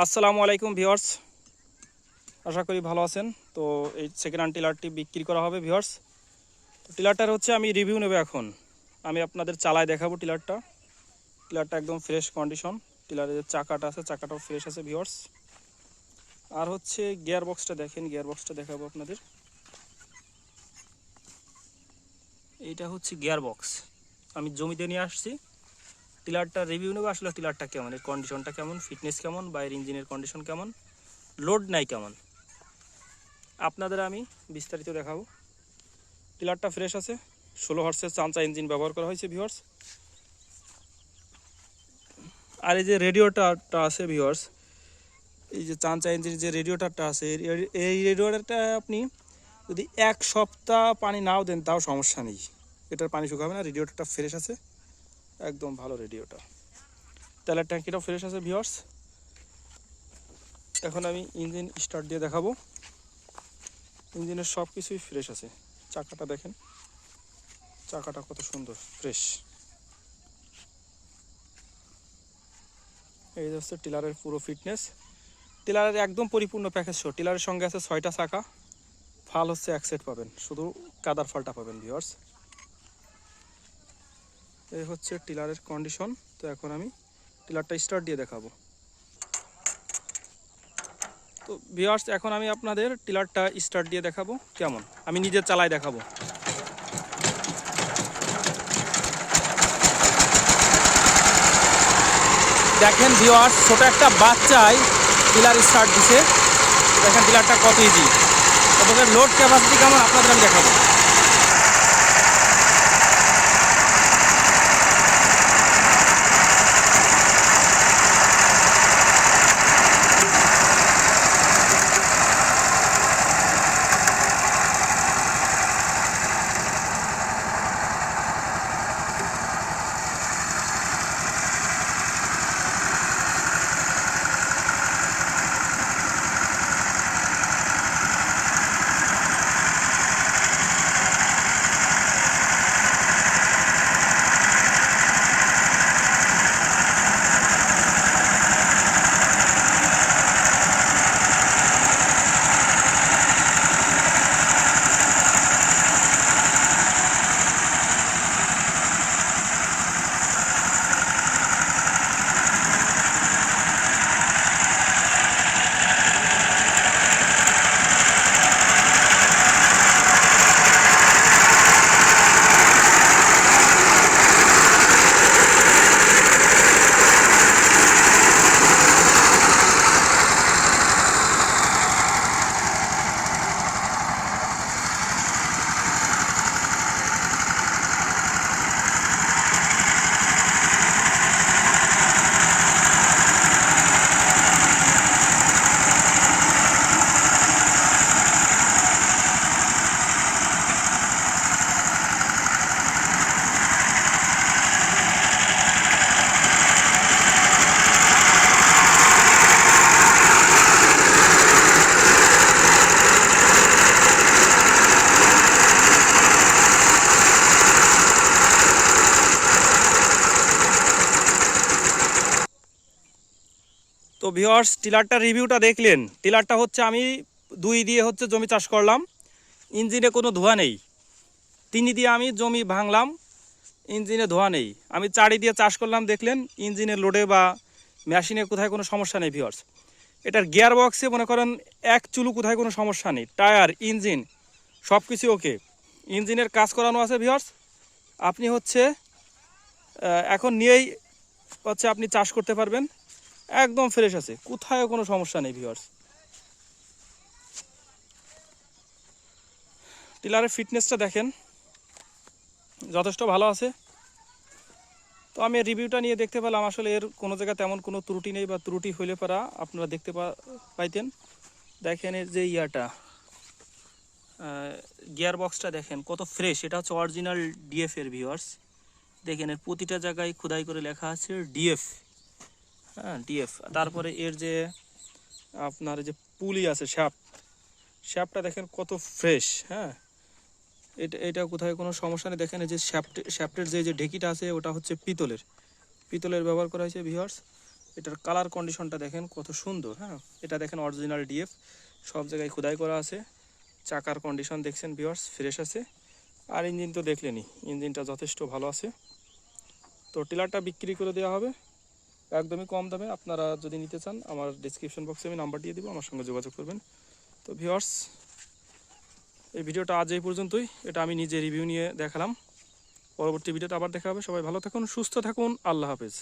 আসসালামু আলাইকুম ভিউয়ার্স। আশা করি ভালো আছেন। তো এই সেকেন্ড হ্যান্ড টিলারটি বিক্রি করা হবে ভিউয়ার্স। তো টিলারটার হচ্ছে আমি রিভিউ নেব এখন। আমি আপনাদের চালায় দেখাবো টিলারটা। টিলারটা একদম ফ্রেশ কন্ডিশন টিলারের যে চাকাটা আছে, চাকাটাও ফ্রেশ আছে ভিউয়ার্স। আর হচ্ছে গিয়ার বক্সটা দেখেন গিয়ার বক্সটা দেখাবো আপনাদের। এইটা হচ্ছে গিয়ার বক্স আমি জমিতে নিয়ে আসছি। টিলারটা রিভিউ নেব, আসলে টিলারটা কেমন? এর কন্ডিশনটা কেমন? ফিটনেস কেমন? বা এর ইঞ্জিনের কন্ডিশন কেমন? লোড নাই কেমন? আপনাদের আমি বিস্তারিত দেখাবো। টিলারটা ফ্রেশ আছে। ষোলো হর্সের চাঞ্চা ইঞ্জিন ব্যবহার করা হয়েছে ভিওয়ার্স আর এই যে রেডিওটারটা আছে ভিওয়ার্স এই যে চাঞ্চা ইঞ্জিন যে রেডিওটারটা আছে এই রেডিওটারটা আপনি যদি এক সপ্তাহ পানি নাও দেন, তাও সমস্যা নেই। এটার পানি শুকাবে না রেডিওটারটা ফ্রেশ আছে। একদম ভালো রেডিওটা তেলের ট্যাঙ্কিটাও ফ্রেশ আছে ভিওর্স এখন আমি ইঞ্জিন স্টার্ট দিয়ে দেখাবো। ইঞ্জিনের সব কিছুই ফ্রেশ আছে। চাকাটা দেখেন। চাকাটা কত সুন্দর ফ্রেশ এই হচ্ছে টিলারের পুরো ফিটনেস টিলারের একদম পরিপূর্ণ প্যাকেজ শো টিলারের সঙ্গে আছে ছয়টা চাকা। ফাল হচ্ছে এক সেট পাবেন। শুধু কাদার ফালটা পাবেন ভিওর্স এই হচ্ছে টিলারের কন্ডিশন তো এখন আমি টিলারটা স্টার্ট দিয়ে দেখাবো। তো ভিওয়ার্স এখন আমি আপনাদের টিলারটা স্টার্ট দিয়ে দেখাবো কেমন? আমি নিজে চালাই দেখাবো। দেখেন ভিওয়ার্স ছোট একটা বাচ্চাই টিলার স্টার্ট দিছে। দেখেন টিলারটা কত ইজি লোড ক্যাপাসিটি কেমন? আপনাদের আমি দেখাবো। ভিওয়ার্স টিলারটার রিভিউটা দেখলেন। টিলারটা হচ্ছে আমি দুই দিয়ে হচ্ছে জমি চাষ করলাম। ইঞ্জিনে কোনো ধোয়া নেই। তিনি দিয়ে আমি জমি ভাঙলাম। ইঞ্জিনে ধোয়া নেই। আমি চারি দিয়ে চাষ করলাম, দেখলেন ইঞ্জিনের লোডে বা মেশিনে কোথায় কোনো সমস্যা নেই ভিওয়ার্স এটার গিয়ার বক্সে মনে করেন এক চুলু কোথায় কোনো সমস্যা নেই। টায়ার, ইঞ্জিন সব কিছু ওকে। ইঞ্জিনের কাজ করানো আছে ভিওয়ার্স আপনি হচ্ছে এখন নিয়েই হচ্ছে আপনি চাষ করতে পারবেন। একদম ফ্রেশ আছে। কোথায় কোনো সমস্যা নেই ভিউয়ার্স টিলারের ফিটনেসটা দেখেন। যথেষ্ট ভালো আছে। তো আমি রিভিউটা নিয়ে দেখতে পেলাম, আসলে এর কোনো জায়গায় তেমন কোনো ত্রুটি নেই বা ত্রুটি হইলে পারা আপনারা দেখতে পাইতেন। দেখেন এর যে ইয়াটা। গিয়ার বক্সটা দেখেন, কত ফ্রেশ এটা হচ্ছে অরিজিনাল ডিএফ এর ভিউয়ার্স দেখেন এর প্রতিটা জায়গায় খোদাই করে লেখা আছে ডিএফ হ্যাঁ ডিএফ তারপরে এর যে আপনার যে পুলি আছে শ্যাপ শ্যাপটা দেখেন কত ফ্রেশ হ্যাঁ। এটা এটা কোথায় কোনো সমস্যা নেই। দেখেন যে শ্যাপ্ট শ্যাপ্টের যে যে ঢেকিটা আছে, ওটা হচ্ছে পিতলের। পিতলের ব্যবহার করা হয়েছে ভিওয়ার্স এটার কালার কন্ডিশনটা দেখেন কত সুন্দর হ্যাঁ। এটা দেখেন অরিজিনাল ডিএফ সব জায়গায় খোদাই করা আছে। চাকার কন্ডিশন দেখছেন ভিওয়ার্স ফ্রেশ আছে। আর ইঞ্জিন তো দেখলেনই, ইঞ্জিনটা যথেষ্ট ভালো আছে। তো টিলারটা বিক্রি করে দেওয়া হবে। একদমই কম দামে আপনারা যদি নিতে চান, আমার ডিসক্রিপশন বক্সে আমি নাম্বার দিয়ে দেবো, আমার সঙ্গে যোগাযোগ করবেন। তো ভিওয়ার্স এই ভিডিওটা আজ এই পর্যন্তই। এটা আমি নিজে রিভিউ নিয়ে দেখালাম। পরবর্তী ভিডিওটা আবার দেখা হবে। সবাই ভালো থাকুন, সুস্থ থাকুন। আল্লাহ হাফেজ।